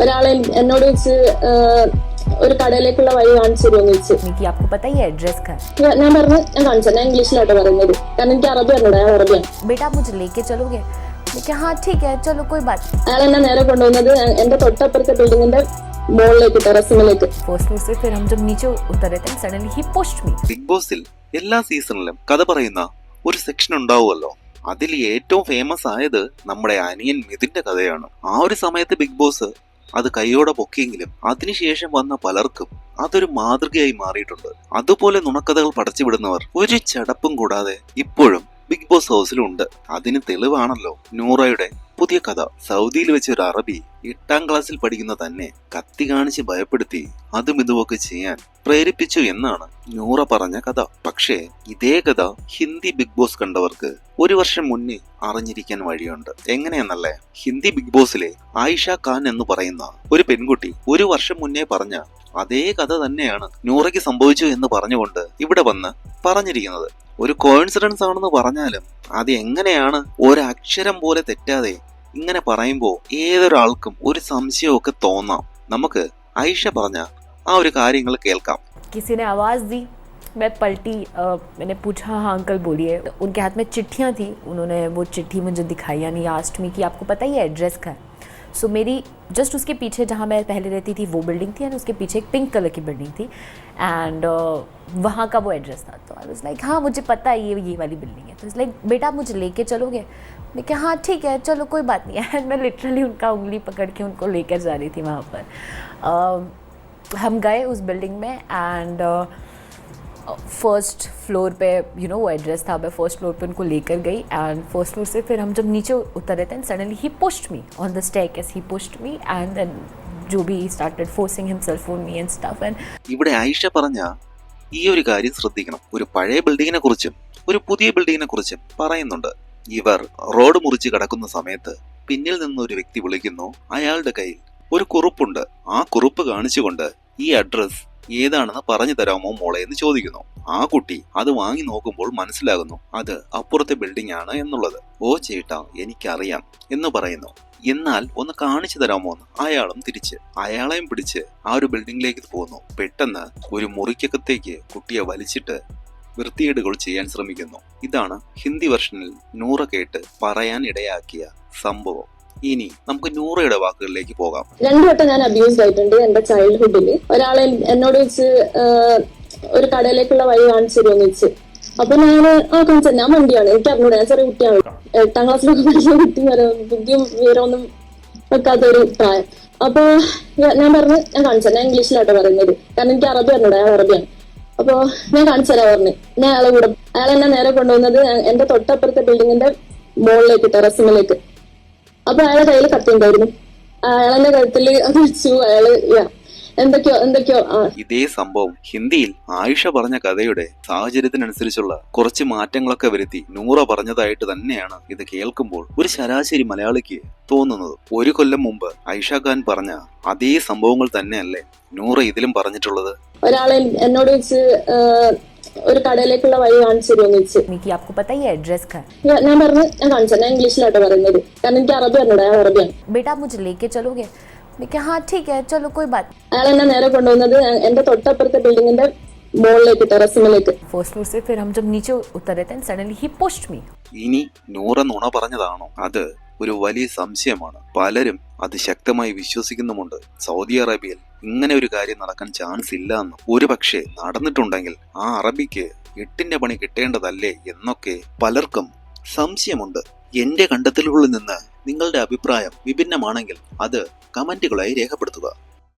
ഒരാളെ എന്നോട് വെച്ച് ഒരു കടയിലേക്കുള്ള വഴി കാണിച്ചു തരുമെന്ന് വെച്ച് कि आपको पता ही है एड्रेस का है ഞാൻ- ഞാൻ പറഞ്ഞു ഞാൻ കാണിച്ചു ഞാൻ ഇംഗ്ലീഷിലാട്ടോ പറയുന്നത് കാരണം എനിക്ക് അറബി അറിഞ്ഞൂടാ ഞാൻ അറബിയാണ് बेटा आप मुझे लेके चलोगे मैं कहा हाँ ठीक है चलो कोई बात नहीं അയാൾ എന്നെ നേരെ കൊണ്ടുവന്നത് എന്റെ തൊട്ടപ്പുറത്തെ ബിൽഡിങ്ങിന്റെ മുകളിലേക്ക് ടെറസിമിലേക്ക് फर्स्ट फ्लोर से फिर हम जब नीचे उतर रहे थे suddenly he pushed me big ബോസിൽ എല്ലാ സീസണിലും കഥ പറയുന്ന ഒരു സെക്ഷൻ ഉണ്ടാവുമല്ലോ അതിൽ ഏറ്റവും ഫേമസ് ആയത് നമ്മുടെ അനിയൻ മിഥുന്റെ കഥയാണ് ആ ഒരു സമയത്ത് ബിഗ് ബോസ് അത് കൈയോടെ പൊക്കിയെങ്കിലും അതിനുശേഷം വന്ന പലർക്കും അതൊരു മാതൃകയായി മാറിയിട്ടുണ്ട്. അതുപോലെ നുണക്കഥകൾ പടച്ചുവിടുന്നവർ ഒരു ചടപ്പും കൂടാതെ ഇപ്പോഴും ബിഗ് ബോസ് ഹൗസിലുണ്ട്. അതിന് തെളിവാണല്ലോ നൂറയുടെ പുതിയ കഥ. സൗദിയിൽ വെച്ച ഒരു അറബി എട്ടാം ക്ലാസ്സിൽ പഠിക്കുന്ന തന്നെ കത്തി കാണിച്ച് ഭയപ്പെടുത്തി അതും ഇതുമൊക്കെ ചെയ്യാൻ പ്രേരിപ്പിച്ചു എന്നാണ് നൂറ പറഞ്ഞ കഥ. പക്ഷേ ഇതേ കഥ ഹിന്ദി ബിഗ് ബോസ് കണ്ടവർക്ക് ഒരു വർഷം മുന്നേ അറിഞ്ഞിരിക്കാൻ വഴിയുണ്ട്. എങ്ങനെയെന്നല്ലേ? ഹിന്ദി ബിഗ് ബോസിലെ ആയിഷ ഖാൻ എന്ന് പറയുന്ന ഒരു പെൺകുട്ടി ഒരു വർഷം മുന്നേ പറഞ്ഞ അതേ കഥ തന്നെയാണ് നൂറയ്ക്ക് സംഭവിച്ചു എന്ന് പറഞ്ഞുകൊണ്ട് ഇവിടെ വന്ന് പറഞ്ഞിരിക്കുന്നത്. ഒരു കോയിൻസിഡൻസ് ആണെന്ന് പറഞ്ഞാലും അത് എങ്ങനെയാണ് ഒരക്ഷരം പോലെ തെറ്റാതെ ഇങ്ങനെ പറയുമ്പോൾ ഏതൊരാൾക്കും ഒരു സംശയമൊക്കെ തോന്നാം. നമുക്ക് ഐഷ പറഞ്ഞ ആ ഒരു കാര്യങ്ങൾ കേൾക്കാം किसी ने आवाज़ दी मैं पलटी अ, मैंने पूछा हाँ अंकल बोलिए उनके हाथ में चिट्ठियाँ थी उन्होंने वो चिट्ठी मुझे दिखाई यानी आस्ट मी कि आपको पता ही है एड्रेस का है सो मेरी जस्ट उसके पीछे जहाँ मैं पहले रहती थी वो बिल्डिंग थी एंड उसके पीछे एक पिंक कलर की बिल्डिंग थी एंड वहाँ का वो एड्रेस था तो आई वाज लाइक हाँ मुझे पता है ये ये वाली बिल्डिंग है तो इस लाइक बेटा आप मुझे लेके चलोगे मैं कहा हाँ ठीक है चलो कोई बात नहीं एंड मैं लिटरली उनका उंगली पकड़ के उनको लेकर जा रही थी वहाँ पर अ, हम गए उस बिल्डिंग में एंड फर्स्ट फ्लोर पे यू नो वो एड्रेस था मैं फर्स्ट फ्लोर पे उनको लेकर गई एंड फर्स्ट फ्लोर से फिर हम जब नीचे उतर रहे थे suddenly he pushed me on the stakes he pushed me and then जो भी started forcing himself on me and stuff and ഇവിടെ ആയിഷ പറഞ്ഞ ഈ ഒരു കാര്യം ശ്രദ്ധിക്കണം ഒരു പഴയ ബിൽഡിങ്ങിനെ കുറിച്ചും ഒരു പുതിയ ബിൽഡിങ്ങിനെ കുറിച്ചും പറയുന്നുണ്ട് ഇവർ റോഡ് മുറിച്ച് കടക്കുന്ന സമയത്ത് പിന്നിൽ നിന്ന് ഒരു വ്യക്തി വിളിക്കുന്നു അയാളുടെ കയ്യിൽ ഒരു കുറിപ്പുണ്ട് ആ കുറിപ്പ് കാണിച്ചുകൊണ്ട് ഈ അഡ്രസ് ഏതാണെന്ന് പറഞ്ഞു തരാമോ മോളെ എന്ന് ചോദിക്കുന്നു. ആ കുട്ടി അത് വാങ്ങി നോക്കുമ്പോൾ മനസ്സിലാകുന്നു അത് അപ്പുറത്തെ ബിൽഡിംഗ് ആണ് എന്നുള്ളത്. ഓ ചേട്ടാ എനിക്കറിയാം എന്ന് പറയുന്നു. എന്നാൽ ഒന്ന് കാണിച്ചു തരാമോ എന്ന് അയാളും തിരിച്ച് അയാളെയും പിടിച്ച് ആ ഒരു ബിൽഡിംഗിലേക്ക് പോകുന്നു പെട്ടെന്ന് ഒരു മുറിക്കകത്തേക്ക് കുട്ടിയെ വലിച്ചിട്ട് വൃത്തികേടുകൾ ചെയ്യാൻ ശ്രമിക്കുന്നു. ഇതാണ് ഹിന്ദി വെർഷനിൽ നൂറ കേട്ട് പറയാൻ ഇടയാക്കിയ സംഭവം. ഇനി നമുക്ക് നൂറയുടെ വാക്കുകളിലേക്ക് പോകാം. രണ്ടു വട്ടം ഞാൻ അബ്യൂസ് ആയിട്ടുണ്ട് എന്റെ ചൈൽഡ്ഹുഡിൽ ഒരാളെ എന്നോട് വെച്ച് ഒരു കടയിലേക്കുള്ള വഴി കാണിച്ചു തരുമെന്ന് വെച്ച്. അപ്പൊ ഞാൻ ആ കാണിച്ച ഞാൻ വണ്ടിയാണ്. എനിക്ക് അറിഞ്ഞൂടെ. ഞാൻ ചെറിയ കുട്ടിയാണ്. എട്ടാം ക്ലാസ്സിലൊക്കെ പഠിച്ച കുട്ടി ബുദ്ധിയും വിവരമൊന്നും വെക്കാത്ത ഒരു പ്രായം. അപ്പൊ ഞാൻ പറഞ്ഞു ഞാൻ കാണിച്ചത് ഞാൻ ഇംഗ്ലീഷിലാട്ടോ പറയുന്നത്. കാരണം എനിക്ക് അറബി അറിഞ്ഞൂടെ. ഞാൻ അറബിയാണ്. അപ്പൊ ഞാൻ കാണിച്ചു പറഞ്ഞു. ഞാൻ അയാളെ കൂടെ അയാൾ എന്നെ നേരെ കൊണ്ടുവന്നത് എന്റെ തൊട്ടപ്പുറത്തെ ബിൽഡിങ്ങിന്റെ മുകളിലേക്ക് ടെറസിമിലേക്ക് അപ്പൊ അയാളെ കയ്യിൽ കത്തി ഉണ്ടായിരുന്നു അയാളെന്റെ കഴുത്തിൽ അത് വെച്ചു അയാൾ എന്തൊക്കെയോ എന്തൊക്കെയോ ഇതേ സംഭവം ഹിന്ദിയിൽ ആയിഷ പറഞ്ഞ കഥയുടെ സാഹചര്യത്തിനനുസരിച്ചുള്ള കുറച്ച് മാറ്റങ്ങളൊക്കെ വരുത്തി നൂറ പറഞ്ഞതായിട്ട് തന്നെയാണ് ഇത് കേൾക്കുമ്പോൾ ഒരു ശരാശരി മലയാളിക്ക് തോന്നുന്നത്. ഒരു കൊല്ലം മുമ്പ് ഐഷ ഖാൻ പറഞ്ഞ അതേ സംഭവങ്ങൾ തന്നെയല്ലേ നൂറ ഇതിലും പറഞ്ഞിട്ടുള്ളത്? ഒരാളെ എന്നോട് വെച്ച് ഒരു കടയിലേക്കുള്ള വഴി കാണിച്ചു തരുമെന്ന് വെച്ച് ഞാൻ പറഞ്ഞു ഞാൻ കാണിച്ചു ഞാൻ ഇംഗ്ലീഷിലാട്ടോ പറയുന്നത്. കാരണം എനിക്ക് അറബി പറഞ്ഞൂടാ ഞാൻ അറബിയാണ്. ബേട്ടാ മുജ് ലേക്ക് ചലോഗെ അയാൾ എന്നെ നേരെ കൊണ്ടുവന്നത് എന്റെ തൊട്ടപ്പുറത്തെ ബിൽഡിങ്ങിന്റെ മുകളിലേക്ക് ടെറസിലേക്ക് ഫസ്റ്റ് ഫ്ലോർ സെ ഫിർ ഹം ജബ് നീച്ചെ ഉത്തരെ തൻ സഡൻലി ഹി പോസ്റ്റ് മീ ഇനി നൂറ നുണ പറഞ്ഞതാണോ? അത് ഒരു വലിയ സംശയമാണ്. പലരും അത് ശക്തമായി വിശ്വസിക്കുന്നുമുണ്ട്. സൗദി അറേബ്യയിൽ ഇങ്ങനെ ഒരു കാര്യം നടക്കാൻ ചാൻസ് ഇല്ല എന്ന് ഒരു പക്ഷേ നടന്നിട്ടുണ്ടെങ്കിൽ ആ അറബിക്ക് എട്ടിന്റെ പണി കിട്ടേണ്ടതല്ലേ എന്നൊക്കെ പലർക്കും സംശയമുണ്ട്. എന്റെ കണ്ടെത്തലുകളിൽ നിന്ന് നിങ്ങളുടെ അഭിപ്രായം വിഭിന്നമാണെങ്കിൽ അത് കമന്റുകളായി രേഖപ്പെടുത്തുക.